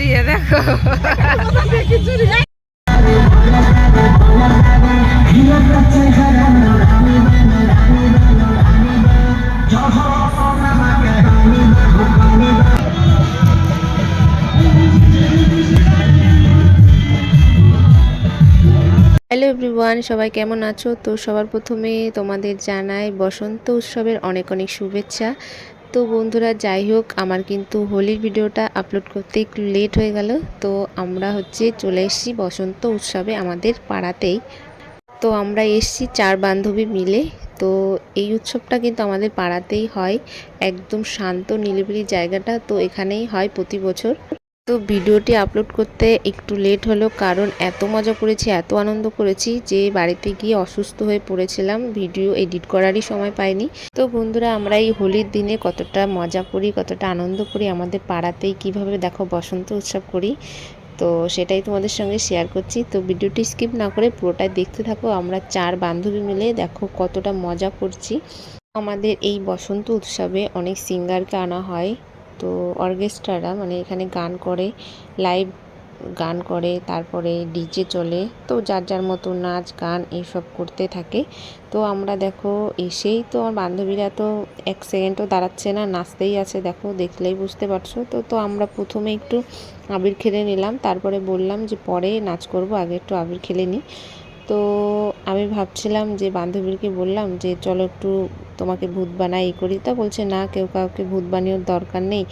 দিয়ে দেখো। Hello everyone সবাই কেমন আছো? তো সবার প্রথমে তোমাদের জানাই বসন্ত উৎসবের অনেক অনেক শুভেচ্ছা। তো বন্ধুরা, যাই হোক, আমার কিন্তু হোলির ভিডিওটা আপলোড করতে একটু লেট হয়ে গেল। তো আমরা হচ্ছে চলে এসেছি বসন্ত উৎসবে আমাদের পাড়াতেই। তো আমরা এসেছি চার বান্ধবী মিলে। তো এই উৎসবটা কিন্তু আমাদের পাড়াতেই হয়। একদম শান্ত নিলিবিলি জায়গাটা তো এখানেই হয় প্রতি বছর। তো ভিডিওটি আপলোড করতে একটু লেট হলো কারণ এত মজা করেছি, এত আনন্দ করেছি যে বাড়িতে গিয়ে অসুস্থ হয়ে পড়েছিলাম। ভিডিও এডিট করারই সময় পাইনি। তো বন্ধুরা, আমরা এই হোলির দিনে কতটা মজা করি, কতটা আনন্দ করি, আমাদের পাড়াতেই কীভাবে দেখো বসন্ত উৎসব করি, তো সেটাই তোমাদের সঙ্গে শেয়ার করছি। তো ভিডিওটি স্কিপ না করে পুরোটাই দেখতে থাকো। আমরা চার বান্ধবী মিলে দেখো কতটা মজা করছি। আমাদের এই বসন্ত উৎসবে অনেক সিঙ্গারকে আনা হয়। তো অর্কেস্ট্রারা মানে এখানে গান করে, লাইভ গান করে, তারপরে ডিজে চলে। তো যার যার মতো নাচ, গান এইসব করতে থাকে। তো আমরা দেখো এসেই তো আমার বান্ধবীরা তো এক সেকেন্ডও দাঁড়াচ্ছে না, নাচতেই আছে। দেখো, দেখলেই বুঝতে পারছ। তো তো আমরা প্রথমে একটু আবির খেলে নিলাম। তারপরে বললাম যে পরে নাচ করব, আগে একটু আবির খেলে নিই। তো আমি ভাবছিলাম যে বান্ধবীকে বললাম যে, চলো একটু তোমাকে ভূত বানাই করি। তা বলছে, না, কেউ কাউকে ভূত বানিয়েও দরকার নেই,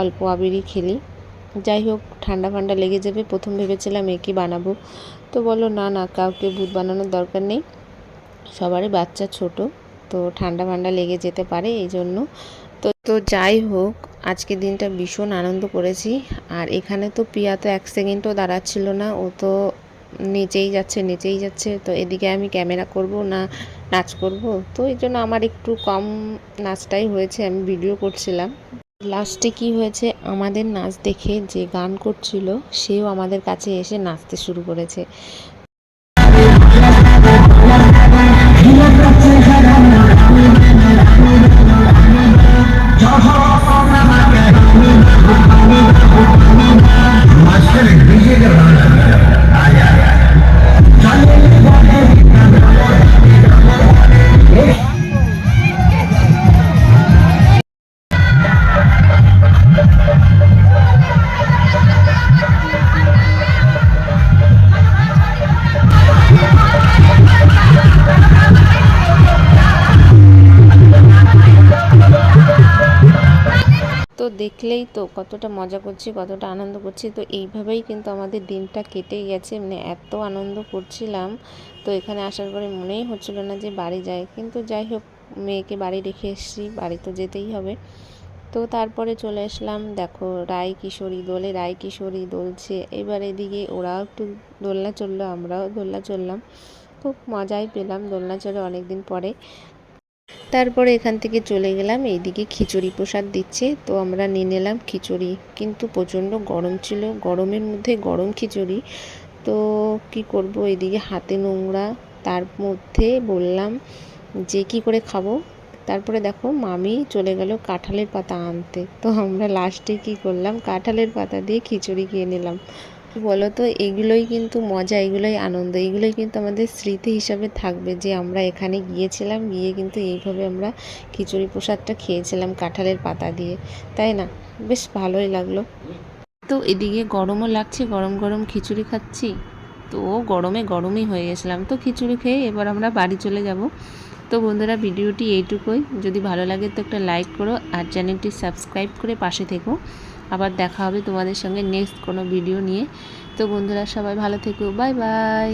অল্প আবিরই খেলি। যাই হোক, ঠান্ডা ফান্ডা লেগে যাবে। প্রথম ভেবেছিলাম একই বানাবো। তো বলো না না, কাউকে ভূত বানানোর দরকার নেই। সবারই বাচ্চা ছোট, তো ঠান্ডা ফান্ডা লেগে যেতে পারে এই জন্য। তো তো যাই হোক আজকে দিনটা ভীষণ আনন্দ করেছি। আর এখানে তো পিয়া তো এক সেকেন্ডও দাঁড়াচ্ছিল না, ও তো নিচেই যাচ্ছে নিচেই যাচ্ছে। তো এদিকে আমি ক্যামেরা করব না নাচ করব? তো এই জন্য আমার একটু কম নাচটাই হয়েছে, আমি ভিডিও করছিলাম। লাস্টে কি হয়েছে, আমাদের নাচ দেখে যে গান করছিল, সেও আমাদের কাছে এসে নাচতে শুরু করেছে। তো দেখলেই তো কতটা মজা করছি, কতটা আনন্দ করছি। তো এইভাবেই কিন্তু আমাদের দিনটা কেটে গেছে। মানে এত আনন্দ করছিলাম। তো এখানে আসার পরে মনেই হচ্ছিল না যে বাড়ি যায় কিন্তু যাই হোক, মেয়েকে বাড়ি রেখে এসেছি, বাড়ি তো যেতেই হবে। তো তারপরে চলে আসলাম। দেখো, রায় কিশোরী দোলে, রায় কিশোরী দোলছে। এবার এদিকে ওরাও একটু দোলনা চলল, আমরাও দোলনা চললাম। খুব মজাই পেলাম দোলনা চলে অনেক দিন পরে। তারপরে এখান থেকে চলে গেলাম, এইদিকে খিচুড়ি প্রসাদ দিচ্ছে। তো আমরা নিয়ে নিলাম খিচুড়ি, কিন্তু প্রচণ্ড গরম ছিল। গরমের মধ্যে গরম খিচুড়ি। তো কি করব এদিকে হাতে নোংরা। তার মধ্যে বললাম যে কি করে খাব? তারপরে দেখো মামি চলে গেল কাঁঠালের পাতা আনতে। তো আমরা লাস্টে কি করলাম, কাঁঠালের পাতা দিয়ে খিচুড়ি খেয়ে নিলাম। বলো তো এগুলোই কিন্তু মজা, এগুলোই আনন্দ, এগুলোই কিন্তু আমাদের স্মৃতি হিসাবে থাকবে যে আমরা এখানে গিয়েছিলাম, গিয়ে কিন্তু এইভাবে আমরা খিচুড়ি প্রসাদটা খেয়েছিলাম কাঁঠালের পাতা দিয়ে, তাই না? বেশ ভালোই লাগল। তো এদিকে গরমও লাগছে, গরম গরম খিচুড়ি খাচ্ছি। তো গরমে গরমই হয়ে গেছিলাম। তো খিচুড়ি খেয়ে এবার আমরা বাড়ি চলে যাব। তো বন্ধুরা, ভিডিওটি এইটুকুই। যদি ভালো লাগে তো একটা লাইক করো আর চ্যানেলটি সাবস্ক্রাইব করে পাশে থেকো। আবার দেখা হবে তোমাদের সঙ্গে নেক্সট কোনো ভিডিও নিয়ে। তো বন্ধুরা সবাই ভালো থেকো বাই বাই